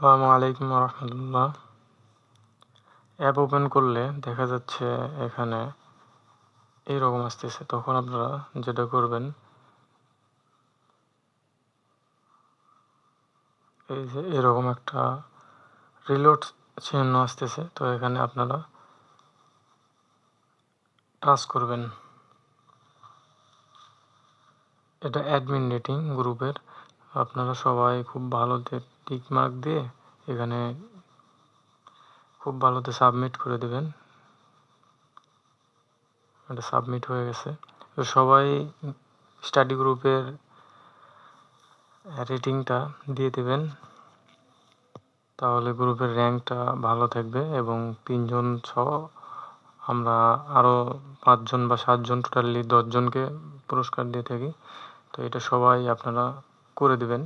আসসালামু আলাইকুম রহমতুল্লাহ app open করলে দেখা যাচ্ছে এখানে এইরকম আসতেছে। তখন আপনারা যেটা করবেন, এই যে এরকম একটা রিলোড চিহ্ন আসতেছে। তো এখানে আপনারা টাচ করবেন। এটা অ্যাডমিন রেটিং গ্রুপের আপনারা সবাই খুব ভালোতে টিক মার্ক দিয়ে এখানে খুব ভালোতে সাবমিট করে দেবেন। এটা সাবমিট হয়ে গেছে। তো সবাই স্টাডি গ্রুপের রেটিংটা দিয়ে দেবেন। তাহলে গ্রুপের র্যাঙ্কটা ভালো থাকবে এবং তিনজন ছ আমরা আরও পাঁচজন বা সাতজন টোটালি দশজনকে পুরস্কার দিয়ে থাকি। তো এটা সবাই আপনারা করে দেবেন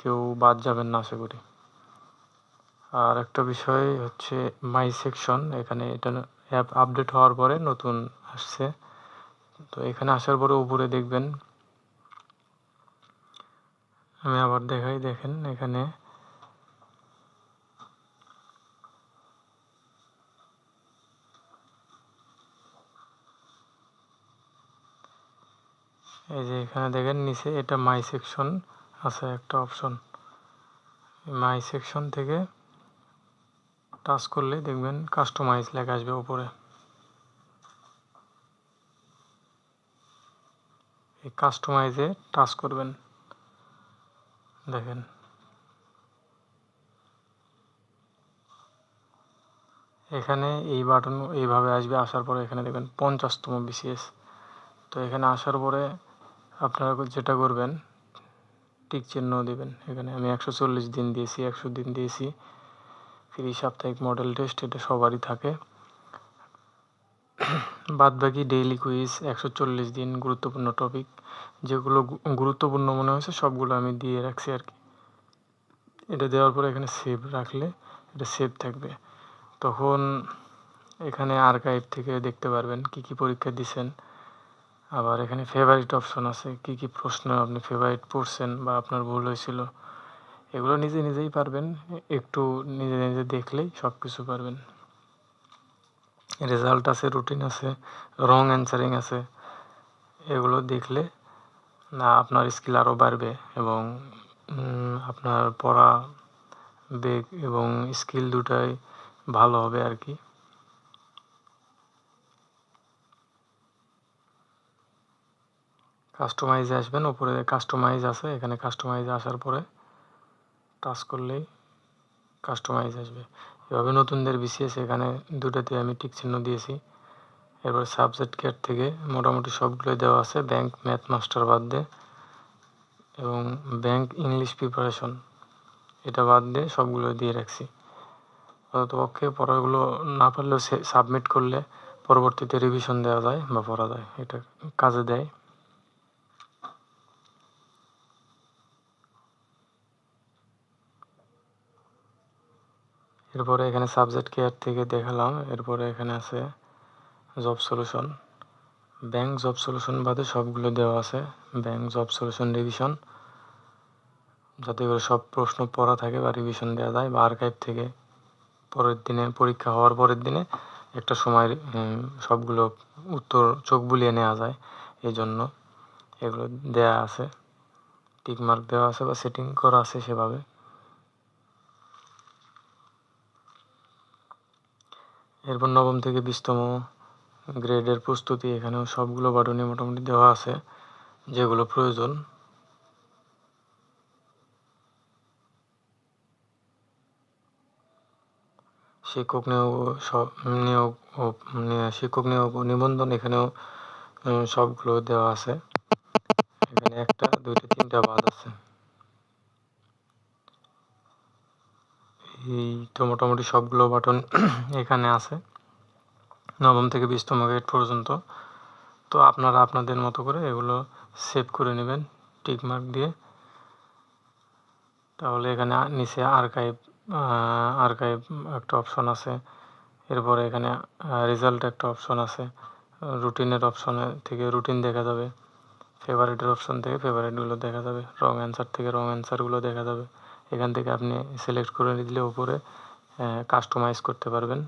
কেউ বাদ যাবেন না আশা করি। আর একটা বিষয় হচ্ছে মাই সেকশন এখানে এটা অ্যাপ আপডেট হওয়ার পরে নতুন আসছে। তো এখানে আসার পরে উপরে দেখবেন, আমি আবার দেখাই, দেখেন এখানে এই যে এখানে দেখেন, নিচে এটা মাই সেকশন আছে একটা অপশন মাই সেকশন থেকে টাচ করলে দেখবেন কাস্টমাইজ লেখা আসবে উপরে। এই কাস্টমাইজে টাচ করবেন। দেখেন। এখানে এই বাটন এইভাবে আসবে, আসার পরে এখানে দেখবেন পঞ্চাশতম বিসিএস তো এখানে আসার পরে আপনারা যেটা করবেন, টিক চিহ্ন দেবেন। এখানে আমি একশো চল্লিশ দিন দিয়েছি, একশো দিন দিয়েছি। ফ্রি সাপ্তাহিক মডেল টেস্ট এটা সবারই থাকে। বাদ বাকি ডেইলি কুইজ একশো চল্লিশ দিন গুরুত্বপূর্ণ টপিক যেগুলো গুরুত্বপূর্ণ মনে হয়েছে, সবগুলো আমি দিয়ে রাখছি আর কি। এটা দেওয়ার পরে এখানে সেভ রাখলে এটা সেভ থাকবে। তখন এখানে আর্কাইভ থেকে দেখতে পারবেন কি কি পরীক্ষা দিছেন। আবার এখানে ফেভারিট অপশন আছে। কি কি প্রশ্ন আপনি ফেভারিট পড়ছেন বা আপনার ভুল হয়েছিল? এগুলো নিজে নিজেই পারবেন, একটু নিজে নিজে দেখলেই সব কিছু পারবেন। রেজাল্ট আছে রুটিন আছে রং অ্যান্সারিং আছে। এগুলো দেখলে না, আপনার স্কিল আরও বাড়বে এবং আপনার পড়া বেগ এবং স্কিল দুটাই ভালো হবে আর কি। কাস্টমাইজে আসবেন উপরে কাস্টমাইজ আছে, এখানে কাস্টমাইজ আসার পরে টাচ করলেই কাস্টমাইজ আসবে। এভাবে নতুনদের বিসিএস এখানে দুটাতে আমি টিক চিহ্ন দিয়েছি। এরপর সাবজেক্ট কেয়ার থেকে মোটামুটি সবগুলোই দেওয়া আছে ব্যাংক ম্যাথ মাস্টার বাদ দিয়ে। এবং ব্যাংক ইংলিশ প্রিপারেশন এটা বাদ দিয়ে সবগুলো দিয়ে রাখছি। পক্ষে পড়াগুলো না পারলেও সাবমিট করলে পরবর্তীতে রিভিশন দেওয়া যায় বা পড়া যায়, এটা কাজে দেয়। এরপরে এখানে সাবজেক্ট কেয়ার থেকে দেখালাম। এরপরে এখানে আছে job solution bank job solution বাদে সবগুলো দেওয়া আছে। ব্যাংক জব সলিউশন রিভিশন যাতে করে সব প্রশ্ন পড়া থাকে বা রিভিশন দেওয়া যায় বা আর্কাইভ থেকে পরের দিনে, পরীক্ষা হওয়ার পরের দিনে একটা সময় সবগুলো উত্তর চোখ বুলিয়ে নেওয়া যায়। এই জন্য এগুলো দেয়া আছে। টিকমার্ক দেওয়া আছে বা সেটিং করা আছে সেভাবে। এরপর নবম থেকে বিশতম গ্রেডের প্রস্তুতি এখানেও সবগুলো বাটনই মোটামুটি দেওয়া আছে, যেগুলো প্রয়োজন। শিক্ষক নিয়োগ নিয়োগ ও শিক্ষক নিয়োগ নিবন্ধন এখানেও সবগুলো দেওয়া আছে। এখানে একটা, দুইটা, তিনটা বাদ আছে। এই তো মোটামুটি সবগুলো বাটন এখানে আছে। নবম থেকে বিশতম গ্রেড পর্যন্ত। তো আপনারা আপনাদের মতো করে এগুলো সেভ করে নেবেন টিকমার্ক দিয়ে। তাহলে এখানে নিচে আর্কাইভ আর্কাইভ একটা অপশন আছে। এরপরে এখানে রেজাল্ট একটা অপশন আছে। রুটিনের অপশনে থেকে রুটিন দেখা যাবে। ফেভারিটের অপশন থেকে ফেভারিটগুলো দেখা যাবে। রং অ্যান্সার থেকে রং অ্যান্সারগুলো দেখা যাবে। এখান থেকে আপনি সিলেক্ট করে দিলে উপরে কাস্টমাইজ করতে পারবেন।